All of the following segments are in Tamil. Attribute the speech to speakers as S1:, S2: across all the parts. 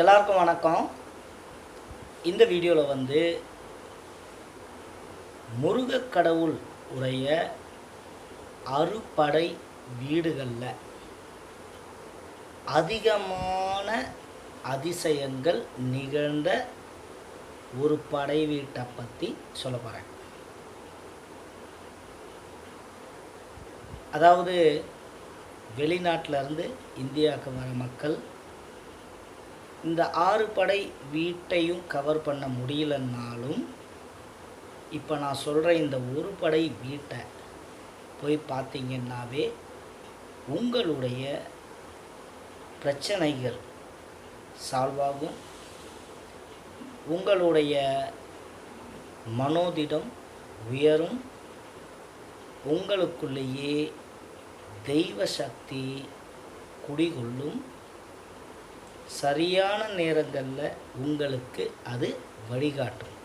S1: எல்லாருக்கும் வணக்கம். இந்த வீடியோவில் வந்து முருகக்கடவுள் உடைய அறுபடை வீடுகளில் அதிகமான அதிசயங்கள் நிகழ்ந்த ஒரு படை வீட்டை பற்றி சொல்ல போகிறேன் அதாவது வெளிநாட்டிலருந்து இந்தியாவுக்கு வர மக்கள் இந்த ஆறு படை வீட்டையும் கவர் பண்ண முடியலன்னாலும் இப்போ நான் சொல்கிற இந்த ஒரு படை வீட்டை போய் பார்த்தீங்கன்னாவே உங்களுடைய பிரச்சனைகள் சால்வ் ஆகும். உங்களுடைய மனோதிடம் உயரும். உங்களுக்குள்ளேயே தெய்வ சக்தி குடிகொள்ளும். சரியான நேரங்களில் உங்களுக்கு அது வழிகாட்டும்.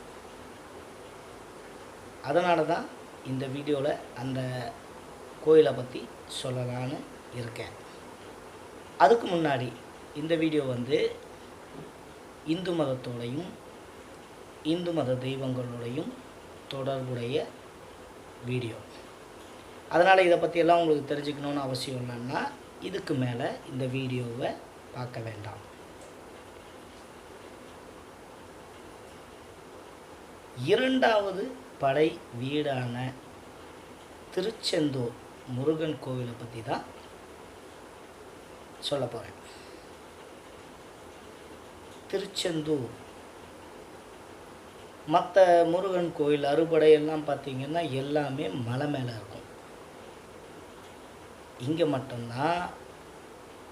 S1: அதனால தான் இந்த வீடியோவில் அந்த கோயிலை பற்றி சொல்லலான்னு இருக்கேன். அதுக்கு முன்னாடி இந்த வீடியோ வந்து இந்து மதத்தோடையும் இந்து மத தெய்வங்களோடையும் தொடர்புடைய வீடியோ. அதனால் இதை பற்றியெல்லாம் உங்களுக்கு தெரிஞ்சுக்கணுன்னு அவசியம் இல்லைன்னா இதுக்கு மேலே இந்த வீடியோவை பார்க்க வேண்டாம். இரண்டாவது படை வீடான திருச்செந்தூர் முருகன் கோவிலை பற்றி தான் சொல்ல போகிறேன் திருச்செந்தூர். மற்ற முருகன் கோயில் அறுபடை எல்லாம் பார்த்தீங்கன்னா எல்லாமே மலை மேலே இருக்கும். இங்கே மட்டும்தான்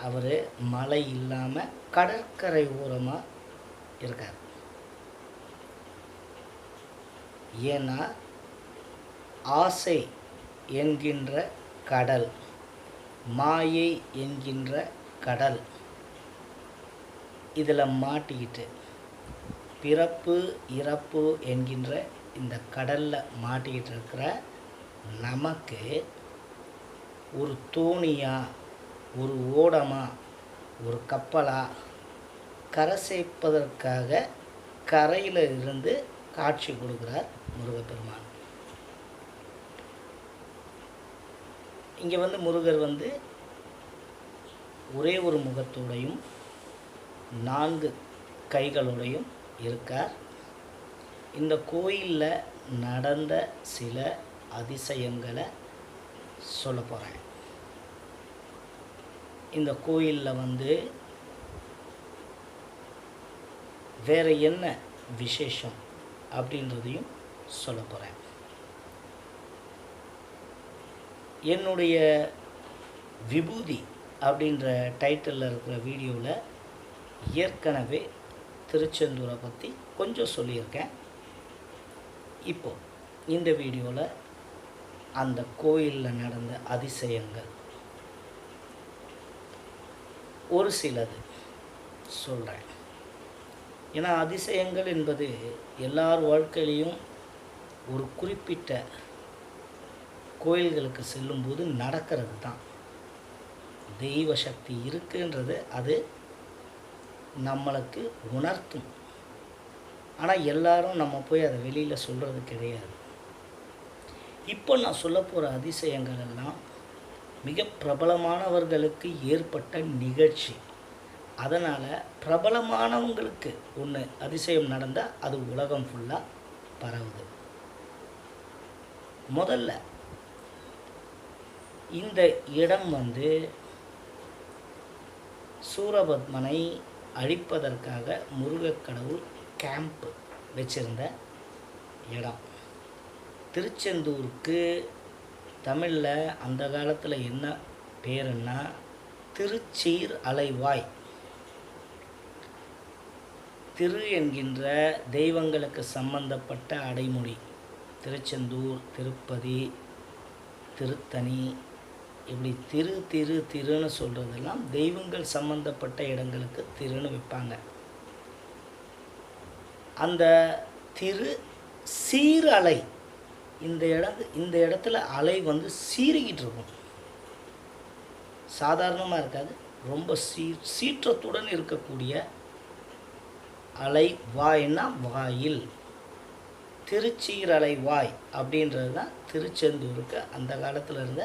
S1: அவர் மலை இல்லாமல் கடற்கரை ஓரமாக இருக்கார். ஏன்னா ஆசை என்கின்ற கடல் மாயை என்கின்ற கடல். இதில் மாட்டிக்கிட்டு பிறப்பு இறப்பு என்கின்ற இந்த கடலில் மாட்டிக்கிட்டு இருக்கிற நமக்கு ஒரு தோணியா ஒரு ஓடமா ஒரு கப்பலா கரை சேர்ப்பதற்காக கரையில் இருந்து காட்சி கொடுக்குறார் முருகப்பெருமான். இங்கே வந்து முருகர் வந்து ஒரே ஒரு முகத்தோடையும் நான்கு கைகளோடையும் இருக்கார். இந்த கோயிலில் நடந்த சில அதிசயங்களை சொல்ல போகிறேன் இந்த கோயிலில் வந்து வேறு என்ன விசேஷம்? அப்படின்றதையும் சொல்ல போகிறேன் என்னுடைய விபூதி அப்படின்ற டைட்டிலில் இருக்கிற வீடியோவில் ஏற்கனவே திருச்செந்தூரை பற்றி கொஞ்சம் சொல்லியிருக்கேன். இப்போ இந்த வீடியோவில் அந்த கோயிலில் நடந்த அதிசயங்கள் ஒரு சிலது சொல்கிறேன் ஏன்னா அதிசயங்கள் என்பது எல்லார் வாழ்க்கையிலையும் ஒரு குறிப்பிட்ட கோயில்களுக்கு செல்லும்போது நடக்கிறது தான். தெய்வ சக்தி இருக்குன்றது அது நம்மளுக்கு உணர்த்தும். ஆனால் எல்லாரும் நம்ம போய் அதை வெளியில் சொல்கிறது கிடையாது. இப்போ நான் சொல்ல போகிற அதிசயங்கள் எல்லாம் மிக பிரபலமானவர்களுக்கு ஏற்பட்ட நிகழ்ச்சி. அதனால் பிரபலமானவங்களுக்கு ஒன்று அதிசயம் நடந்தால் அது உலகம் ஃபுல்லாக பரவுது. முதல்ல இந்த இடம் வந்து சூரபத்மனை அழிப்பதற்காக முருகக்கடவுள் கேம்ப் வச்சிருந்த இடம். திருச்செந்தூருக்கு தமிழில் அந்த காலத்தில் என்ன பேருன்னா திருச்சீர் அலைவாய் திரு என்கின்ற தெய்வங்களுக்கு சம்பந்தப்பட்ட அடைமொழி. திருச்செந்தூர் திருப்பதி திருத்தணி இப்படி திரு திரு திருன்னு சொல்கிறதெல்லாம் தெய்வங்கள் சம்பந்தப்பட்ட இடங்களுக்கு திருன்னு வைப்பாங்க. அந்த திரு சீரலை இந்த இடம் இந்த இடத்துல அலை வந்து சீறிக்கிட்டு இருக்கும். சாதாரணமாக இருக்காது. ரொம்ப சீ சீற்றத்துடன் இருக்கக்கூடிய அலை வாய்னா வாயில். திருச்சீரலை வாய் அப்படின்றது தான் திருச்செந்தூருக்கு அந்த காலத்தில் இருந்த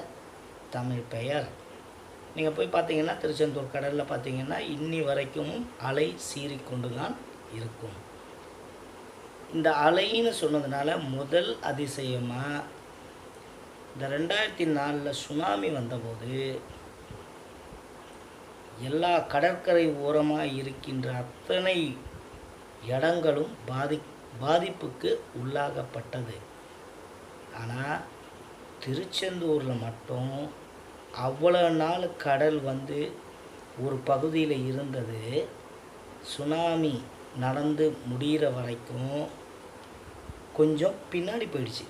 S1: தமிழ் பெயர். நீங்கள் போய் பார்த்தீங்கன்னா திருச்செந்தூர் கடலில் பார்த்தீங்கன்னா இன்னி வரைக்கும் அலை சீறிக்கொண்டு தான் இருக்கும். இந்த அலைன்னு சொன்னதுனால முதல் அதிசயமாக இந்த ரெண்டாயிரத்தி நாலில் சுனாமி வந்தபோது எல்லா கடற்கரை ஓரமாக இருக்கின்ற அத்தனை இடங்களும் பாதி பாதிப்புக்கு உள்ளாகப்பட்டது ஆனால் திருச்செந்தூரில் மட்டும் அவ்வளோ நாள் கடல் வந்து ஒரு பகுதியில் இருந்தது. சுனாமி நடந்து முடிகிற வரைக்கும் கொஞ்சம் பின்னாடி போயிடுச்சு.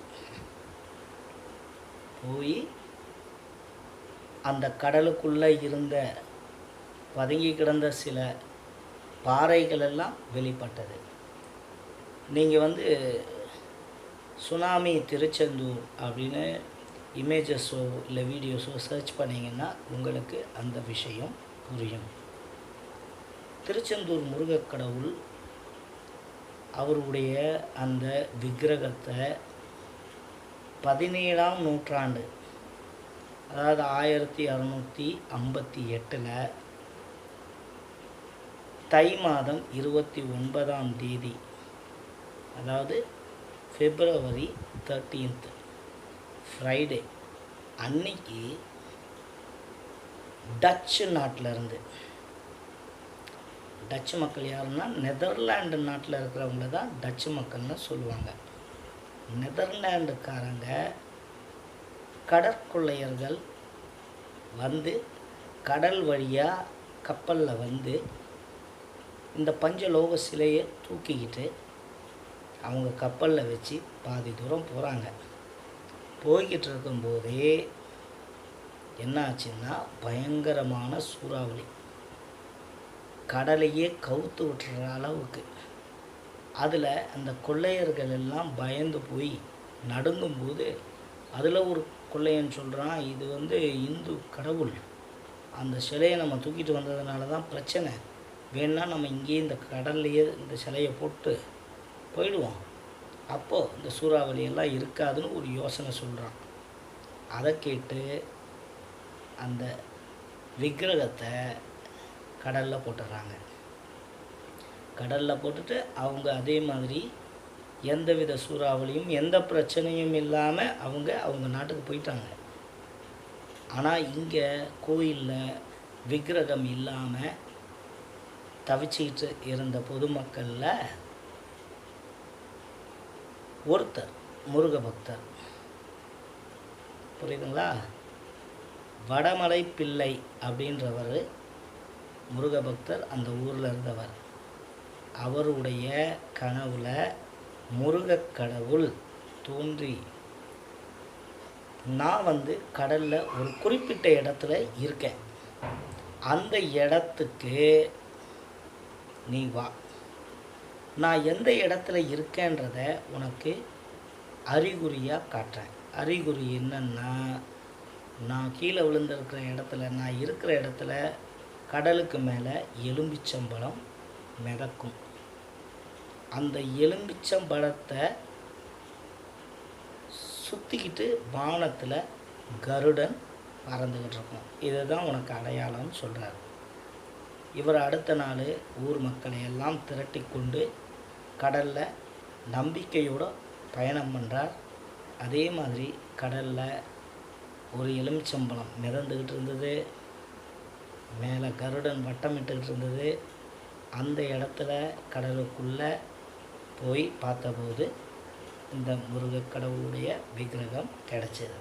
S1: போய் அந்த கடலுக்குள்ளே இருந்த பதுங்கி கிடந்த சில பாறைகள் எல்லாம் வெளிப்பட்டது. நீங்கள் வந்து சுனாமி திருச்செந்தூர் அப்படின்னு இமேஜஸோ இல்லை வீடியோஸோ சர்ச் பண்ணிங்கன்னா உங்களுக்கு அந்த விஷயம் புரியும். திருச்செந்தூர் முருகக்கடவுள் அவருடைய அந்த விக்கிரகத்தை பதினேழாம் நூற்றாண்டு அதாவது ஆயிரத்தி அறநூற்றி ஐம்பத்தி எட்டில் தை மாதம் இருபத்தி ஒன்பதாம் தேதி அதாவது பிப்ரவரி தேர்ட்டீன்த் ஃப்ரைடே அன்னைக்கு டச்சு நாட்டிலருந்து டச்சு மக்கள் யாருன்னா நெதர்லாண்டு நாட்டில் இருக்கிறவங்கள தான் டச்சு மக்கள்னு சொல்லுவாங்க. நெதர்லாண்டுக்காரங்க கடற்கொள்ளையர்கள் வந்து கடல் வழியாக கப்பலில் வந்து இந்த பஞ்சலோக சிலையை தூக்கிக்கிட்டு அவங்க கப்பலில் வச்சு பாதி தூரம் போகிறாங்க போய்கிட்டு இருக்கும்போதே என்ன ஆச்சுன்னா பயங்கரமான சூறாவளி. கடலையே கவுத்து விட்டுற அளவுக்கு. அதில் அந்த கொள்ளையர்கள் எல்லாம் பயந்து போய் நடுங்கும்போது அதில் ஒரு கொள்ளையன் சொல்கிறான் இது வந்து இந்து கடவுள். அந்த சிலையை நம்ம தூக்கிட்டு வந்ததுனால தான் பிரச்சனை. வேணா நம்ம இங்கேயே இந்த கடல்லையே இந்த சிலையை போட்டு போயிடுவோம். அப்போது இந்த சூறாவளியெல்லாம் இருக்காதுன்னு ஒரு யோசனை சொல்கிறான் அதை கேட்டு அந்த விக்கிரகத்தை கடலில் போட்டுடுறாங்க கடலில் போட்டுட்டு அவங்க அதே மாதிரி எந்தவித சூறாவளியும் எந்த பிரச்சனையும் இல்லாமல் அவங்க அவங்க நாட்டுக்கு போயிட்டாங்க. ஆனால் இங்கே கோயிலில் விக்கிரகம் இல்லாமல் தவிச்சிக்கிட்டு இருந்த பொதுமக்களில் ஒருத்தர் முருக பக்தர் புரியுதுங்களா? வடமலை பிள்ளை அப்படின்றவர் முருக பக்தர் அந்த ஊரில் இருந்தவர். அவருடைய கனவுல முருகக் கடவுள் தோன்றி நான் வந்து கடலில் ஒரு குறிப்பிட்ட இடத்துல இருக்கேன். அந்த இடத்துக்கு நீ வா. நான் எந்த இடத்துல இருக்கேன்றத உனக்கு அறிகுறியாக காட்டுறேன். அறிகுறி என்னன்னா நான் கீழே விழுந்திருக்கிற இடத்துல நான் இருக்கிற இடத்துல கடலுக்கு மேலே எலும்பிச்சம்பழம் மிதக்கும். அந்த எலும்பிச்சம்பழத்தை சுற்றிக்கிட்டு வானத்தில் கருடன் பறந்துக்கிட்டு இருக்கும். இதுதான் உனக்கு அடையாளம்னு சொல்கிறாரு இவர் அடுத்த நாள் ஊர் மக்களை எல்லாம் திரட்டி கொண்டு கடலில் நம்பிக்கையோடு பயணம் பண்ணுறார் அதே மாதிரி கடலில் ஒரு எலுமிச்சம்பழம் மிதந்துக்கிட்டு இருந்தது. மேலே கருடன் வட்டமிட்டுக்கிட்டு இருந்தது. அந்த இடத்துல கடலுக்குள்ளே போய் பார்த்தபோது இந்த முருகக்கடவுளுடைய விக்கிரகம் கிடச்சிது.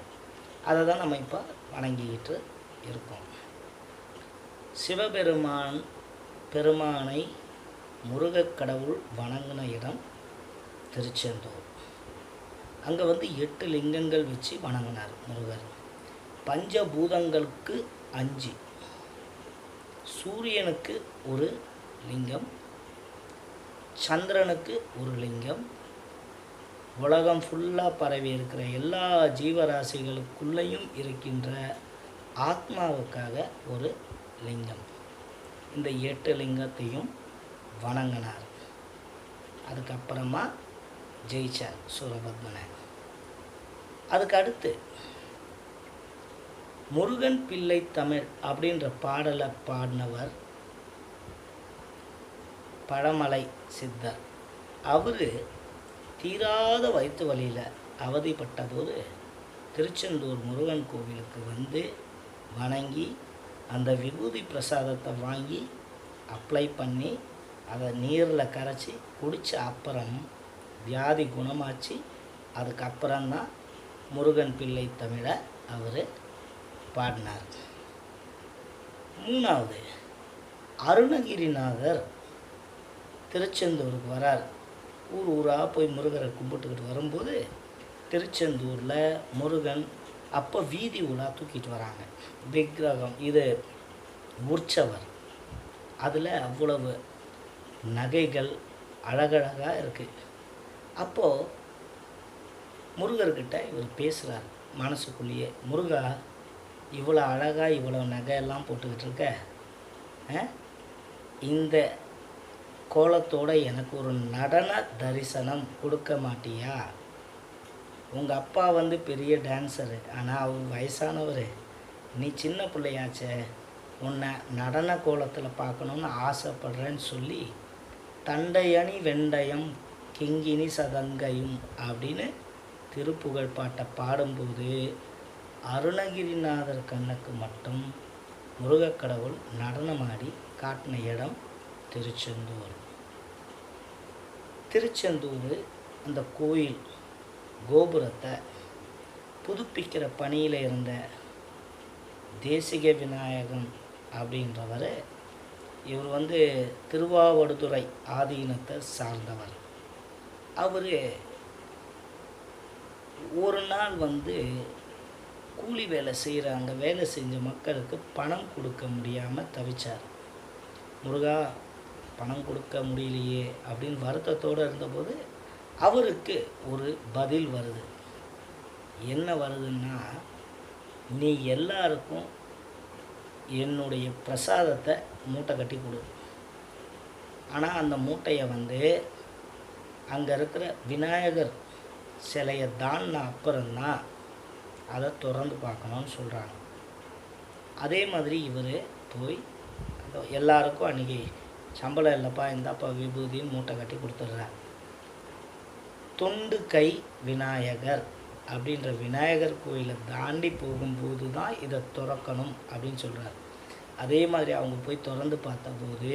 S1: அதை தான் நம்ம இப்போ வணங்கிக்கிட்டு இருக்கோம். சிவபெருமான் பெருமானை முருகக் கடவுள் வணங்கின இடம் திருச்செந்தூர். அங்கே வந்து எட்டு லிங்கங்கள் வச்சு வணங்கினார் முருகர். பஞ்சபூதங்களுக்கு அஞ்சு. சூரியனுக்கு ஒரு லிங்கம் சந்திரனுக்கு ஒரு லிங்கம் உலகம் ஃபுல்லாக பரவி இருக்கிற எல்லா ஜீவராசிகளுக்குள்ளேயும் இருக்கின்ற ஆத்மாவுக்காக ஒரு லிங்கம். இந்த எட்டு லிங்கத்தையும் வணங்கினார். அதுக்கப்புறமா ஜெயிச்சார் சூரபத்மனை. அதுக்கு அடுத்து முருகன் பிள்ளை தமிழ் அப்படின்ற பாடலை பாடினவர் பழமலை சித்தர். அவர் தீராத வயிற்று வழியில் அவதிப்பட்ட போது திருச்செந்தூர் முருகன் கோவிலுக்கு வந்து வணங்கி அந்த விபூதி பிரசாதத்தை வாங்கி அப்ளை பண்ணி அதை நீரில் கரைச்சி குடித்த அப்புறம் வியாதி குணமாச்சு. அதுக்கப்புறம்தான் முருகன் பிள்ளை தமிழை அவர் பாடினார். மூணாவது அருணகிரிநாதர் திருச்செந்தூருக்கு வரார். ஊர் ஊராக போய் முருகரை கும்பிட்டுக்கிட்டு வரும்போது திருச்செந்தூரில் முருகன் அப்போ வீதி உலா தூக்கிட்டு வராங்க. விக்கிரகம் இது உற்சவர் அதில் அவ்வளவு நகைகள் அழகழகாக இருக்குது அப்போது முருகர்கிட்ட இவர் பேசுகிறார் மனசுக்குள்ளேயே முருகா இவ்வளோ அழகாக இவ்வளோ நகையெல்லாம் போட்டுக்கிட்டு இருக்க. இந்த கோலத்தோட எனக்கு ஒரு நடன தரிசனம் கொடுக்க மாட்டியா? உங்கள் அப்பா வந்து பெரிய டான்ஸரு ஆனால் அவர் வயசானவர். நீ சின்ன பிள்ளையாச்சே உன்னை நடன கோலத்தில் பார்க்கணுன்னு ஆசைப்படுறேன்னு சொல்லி தண்டையணி வெண்டயம் கிங்கினி சதங்கையும் அப்படின்னு திருப்புகழ் பாட்டை பாடும்போது அருணகிரிநாதர் கண்ணுக்கு மட்டும் முருகக்கடவுள் நடனமாடி காட்டின இடம் திருச்செந்தூர். திருச்செந்தூர் அந்த கோயில். கோபுரத்தை புதுப்பிக்கிற பணியில் இருந்த தேசிக விநாயகம் அப்படின்றவர் இவர் வந்து திருவாவடுதுறை ஆதீனத்தை சார்ந்தவர். அவர் ஒரு நாள் வந்து கூலி வேலை செய்கிறாங்க வேலை செஞ்ச மக்களுக்கு பணம் கொடுக்க முடியாமல் தவிச்சார். முருகா பணம் கொடுக்க முடியலையே அப்படின்னு வருத்தத்தோடு இருந்தபோது அவருக்கு ஒரு பதில் வருது. என்ன வருதுன்னா நீ எல்லாருக்கும் என்னுடைய பிரசாதத்தை மூட்டை கட்டி கொடு. ஆனால் அந்த மூட்டையை வந்து அங்கே இருக்கிற விநாயகர் சிலையை தாண்டின அப்புறம்தான் அதை திறந்து பார்க்கணும்னு சொல்கிறாங்க அதே மாதிரி இவர் போய் எல்லாருக்கும் அன்றைக்கி சம்பளம் இல்லைப்பா இந்தாப்பா விபூதின்னு மூட்டை கட்டி கொடுத்துட்றார் தொண்டு கை விநாயகர் அப்படின்ற விநாயகர் கோயிலை தாண்டி போகும்போது தான் இதை திறக்கணும் அப்படின்னு சொல்கிறார் அதே மாதிரி அவங்க போய் திறந்து பார்த்தபோது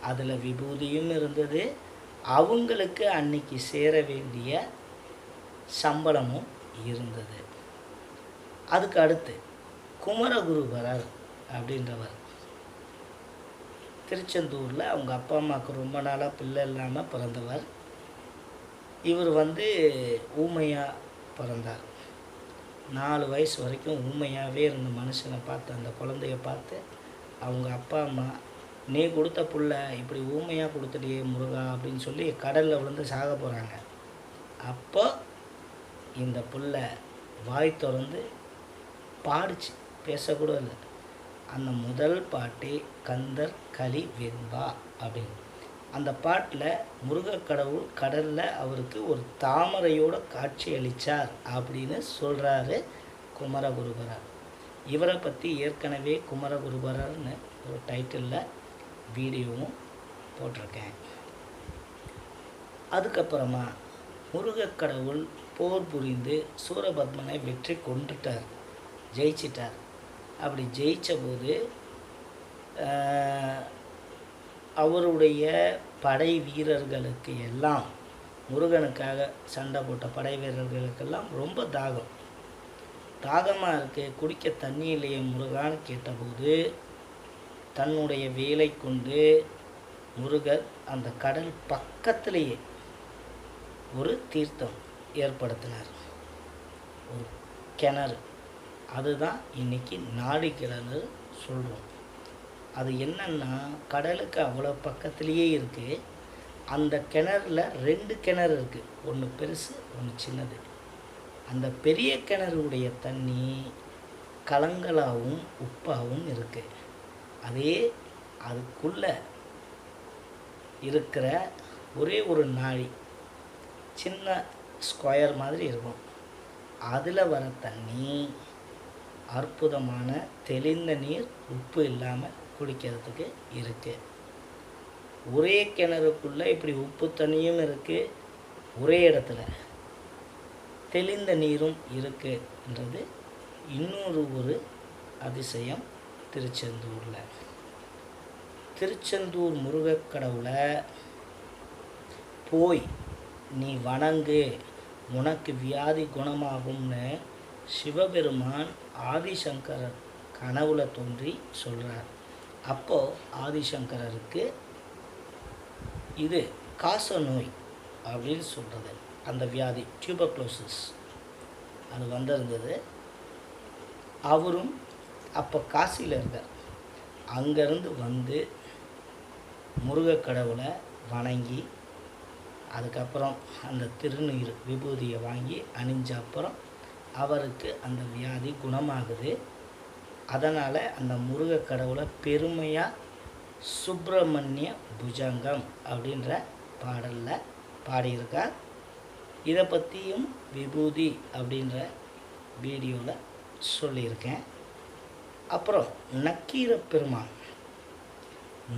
S1: அதில் விபூதியும் இருந்தது. அவங்களுக்கு அன்னைக்கு சேர வேண்டிய சம்பளமும் இருந்தது. அதுக்கு அடுத்து குமரகுருபரர் அப்படின்றவர். திருச்செந்தூரில் அவங்க அப்பா அம்மாவுக்கு ரொம்ப நாளாக பிள்ளை இல்லாமல் பிறந்தவர். இவர் வந்து ஊமையாக பிறந்தார். நாலு வயசு வரைக்கும் ஊமையாகவே இருந்த மனுஷனை பார்த்து அந்த குழந்தைய பார்த்து அவங்க அப்பா அம்மா நீ கொடுத்த புள்ள இப்படி ஊமையாக கொடுத்துட்டியே முருகா அப்படின்னு சொல்லி கடலில் விழுந்து சாக போகிறாங்க அப்போ இந்த புள்ள வாய் திறந்து பாடிச்சு. பேசக்கூட இல்லை. அந்த முதல் பாட்டே கந்தர் களி வெண்பா அப்படின்னு. அந்த பாட்டில் முருகக்கடவுள் கடலில் அவருக்கு ஒரு தாமரையோட காட்சி அளித்தார் அப்படின்னு சொல்கிறாரு குமரகுருபரர். இவரை பற்றி ஏற்கனவே குமரகுருபரர்னு ஒரு டைட்டிலில் வீடியோவும் போட்டிருக்கேன். அதுக்கப்புறமா முருகக்கடவுள் போர் புரிந்து சூரபத்மனை வெற்றி கொண்டுட்டார் ஜெயிச்சிட்டார். அப்படி ஜெயித்த போது அவருடைய படை வீரர்களுக்கு எல்லாம் முருகனுக்காக சண்டை போட்ட படை வீரர்களுக்கெல்லாம் ரொம்ப தாகம். தாகமாக இருக்கு குடிக்க தண்ணி இல்லையே முருகான்னு கேட்டபோது தன்னுடைய வேலை கொண்டு முருகர் அந்த கடல் பக்கத்திலேயே ஒரு தீர்த்தம் ஏற்படுத்தினார். ஒரு கிணறு. அதுதான் இன்னைக்கு நாடி கிணறு சொல்கிறோம் அது என்னென்னா கடலுக்கு அவ்வளோ பக்கத்துலேயே இருக்குது அந்த கிணறுல ரெண்டு கிணறு இருக்குது ஒன்று பெருசு ஒன்று சின்னது. அந்த பெரிய கிணறுடைய தண்ணி கலங்களாகவும் உப்பாகவும் இருக்குது அதே அதுக்குள்ளே இருக்கிற ஒரே ஒரு நாழி சின்ன ஸ்கொயர் மாதிரி இருக்கும். அதில் வர தண்ணி அற்புதமான தெளிந்த நீர் உப்பு இல்லாமல் குடிக்கிறதுக்கு இருக்குது ஒரே கிணறுக்குள்ளே இப்படி உப்பு தண்ணியும் இருக்குது ஒரே இடத்துல. தெளிந்த நீரும் இருக்குன்றது இன்னொரு ஒரு அதிசயம் திருச்செந்தூரில். திருச்செந்தூர் முருகக்கடவுளை போய் நீ வணங்கு உனக்கு வியாதி குணமாகும்னு சிவபெருமான் ஆதிசங்கரர் கனவுல தோன்றி சொல்கிறார் அப்போது ஆதிசங்கரருக்கு இது காச நோய் அப்படின்னு சொல்கிறது அந்த வியாதி டியூபக்ளோசிஸ் அது வந்திருந்தது. அவரும் அப்போ காசியில் இருந்தார். அங்கேருந்து வந்து முருகக் கடவுளை வணங்கி அதுக்கப்புறம் அந்த திருநீர் விபூதியை வாங்கி அணிஞ்ச அப்புறம் அவருக்கு அந்த வியாதி குணமாகுது. அதனால் அந்த முருகக் கடவுளை பெருமையாக சுப்பிரமணிய புஜங்கம் அப்படின்ற பாடலில் பாடியிருக்கார். இதை பற்றியும் விபூதி அப்படின்ற வீடியோவில் சொல்லியிருக்கேன். அப்புறம் நக்கீர பெருமான்.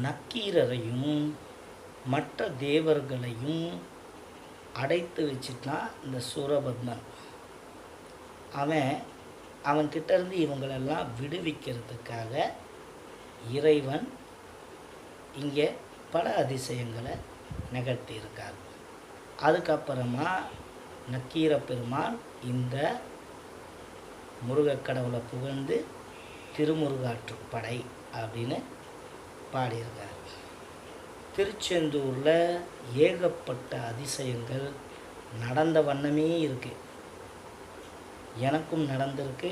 S1: நக்கீரரையும் மற்ற தேவர்களையும் அடைத்து வச்சுட்டான் இந்த சூரபத்மன். அவன் அவன்கிட்ட இருந்து இவங்களெல்லாம் விடுவிக்கிறதுக்காக இறைவன் இங்கே பல அதிசயங்களை நிகழ்த்தியிருக்கார். அதுக்கப்புறமா நக்கீர பெருமான் இந்த முருகக்கடவுளை புகழ்ந்து திருமுருகாற்றுப்படை அப்படின்னு பாடியிருக்கார். திருச்செந்தூரில் ஏகப்பட்ட அதிசயங்கள் நடந்த வண்ணமே இருக்குது எனக்கும் நடந்திருக்கு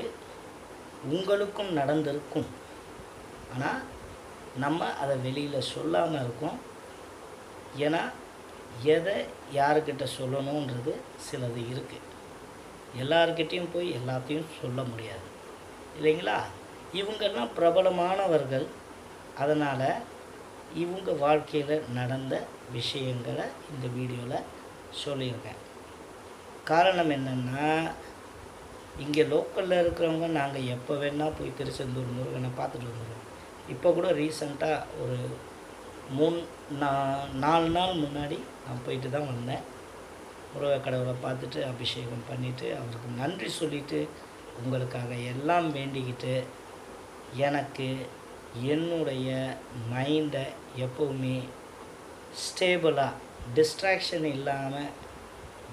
S1: உங்களுக்கும் நடந்திருக்கும். ஆனால் நம்ம அதை வெளியில் சொல்லாமல் இருக்கோம். ஏன்னா எதை யாருக்கிட்ட சொல்லணுன்றது சிலது இருக்குது எல்லார்கிட்டேயும் போய் எல்லாத்தையும் சொல்ல முடியாது. இல்லைங்களா? இவங்கெல்லாம் பிரபலமானவர்கள். அதனால் இவங்க வாழ்க்கையில் நடந்த விஷயங்களை இந்த வீடியோவில் சொல்லியிருக்கேன். காரணம் என்னென்னா இங்கே லோக்கலில் இருக்கிறவங்க நாங்கள் எப்போ வேணால் போய் திருச்செந்தூர் முருகனை பார்த்துட்டு வந்துடுவோம் இப்போ கூட ரீசண்டாக ஒரு மூணு நா நாலு நாள் முன்னாடி நான் போயிட்டு தான் வந்தேன். முருக கடவுளை பார்த்துட்டு அபிஷேகம் பண்ணிவிட்டு அவருக்கு நன்றி சொல்லிவிட்டு உங்களுக்காக எல்லாம் வேண்டிக்கிட்டு எனக்கு என்னுடைய மைண்டை எப்போவுமே ஸ்டேபிளாக டிஸ்ட்ராக்ஷன் இல்லாமல்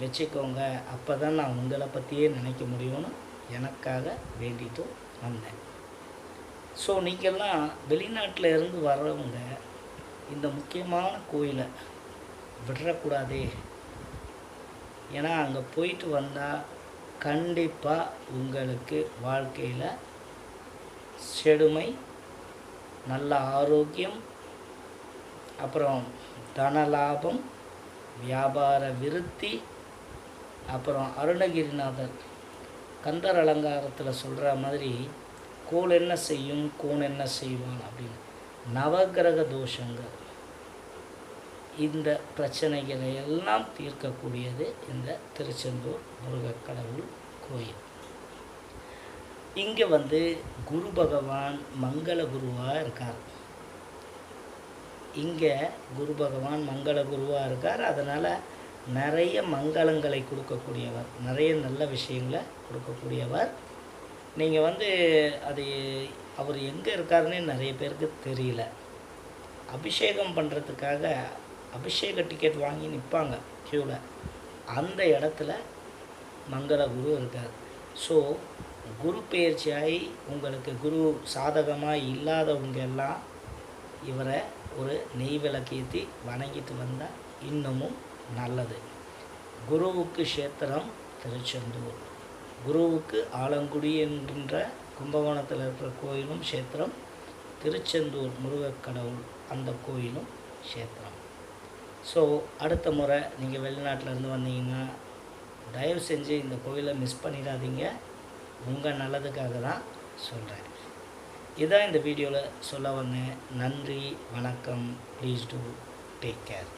S1: வச்சுக்கோங்க. அப்போ தான் நான் உங்களை பற்றியே நினைக்க முடியும்னு எனக்காக வேண்டிட்டு வந்தேன். ஸோ நீங்கள்லாம் வெளிநாட்டில் இருந்து வர்றவங்க இந்த முக்கியமான கோயிலை விடுறக்கூடாதே ஏன்னா அங்கே போயிட்டு வந்தால் கண்டிப்பாக உங்களுக்கு வாழ்க்கையில் செடுமை நல்ல ஆரோக்கியம் அப்புறம் தன லாபம் வியாபார விருத்தி அப்புறம் அருணகிரிநாதர் கந்தர் அலங்காரத்தில் சொல்கிற மாதிரி கோல் என்ன செய்யும் கோன் என்ன செய்வான்? அப்படின்னு. நவகிரக தோஷங்கள். இந்த பிரச்சனைகளை எல்லாம் தீர்க்கக்கூடியது இந்த திருச்செந்தூர் முருகக்கடவுள் கோயில். இங்கே வந்து குரு பகவான் மங்கள குருவாக இருக்கார். இங்கே குரு பகவான் மங்கள குருவாக இருக்கார். அதனால் நிறைய மங்களங்களை கொடுக்கக்கூடியவர் நிறைய நல்ல விஷயங்களை கொடுக்கக்கூடியவர். நீங்கள் வந்து அது அவர் எங்கே இருக்காருன்னே நிறைய பேருக்கு தெரியல. அபிஷேகம் பண்ணுறதுக்காக அபிஷேக டிக்கெட் வாங்கி நிற்பாங்க க்யூவில் அந்த இடத்துல மங்கள குரு இருக்கார். ஸோ குரு பயிற்சியாகி உங்களுக்கு குரு சாதகமாக இல்லாதவங்க எல்லாம் இவரை ஒரு நெய் விளக்கேற்றி வணங்கிட்டு வந்தால் இன்னமும் நல்லது. குருவுக்கு க்ஷேத்திரம் திருச்செந்தூர். குருவுக்கு ஆலங்குடி என்கின்ற கும்பகோணத்தில் இருக்கிற கோயிலும் க்ஷேத்திரம். திருச்செந்தூர் முருகக்கடவுள் அந்த கோயிலும் க்ஷேத்திரம். ஸோ அடுத்த முறை நீங்கள் வெளிநாட்டிலேருந்து வந்தீங்கன்னா தயவு செஞ்சு இந்த கோயிலை மிஸ் பண்ணிடாதீங்க. உங்கள் நல்லதுக்காக தான் சொல்கிறேன் இதான் இந்த வீடியோவில் சொல்ல வந்தேன் நன்றி வணக்கம். Please do take care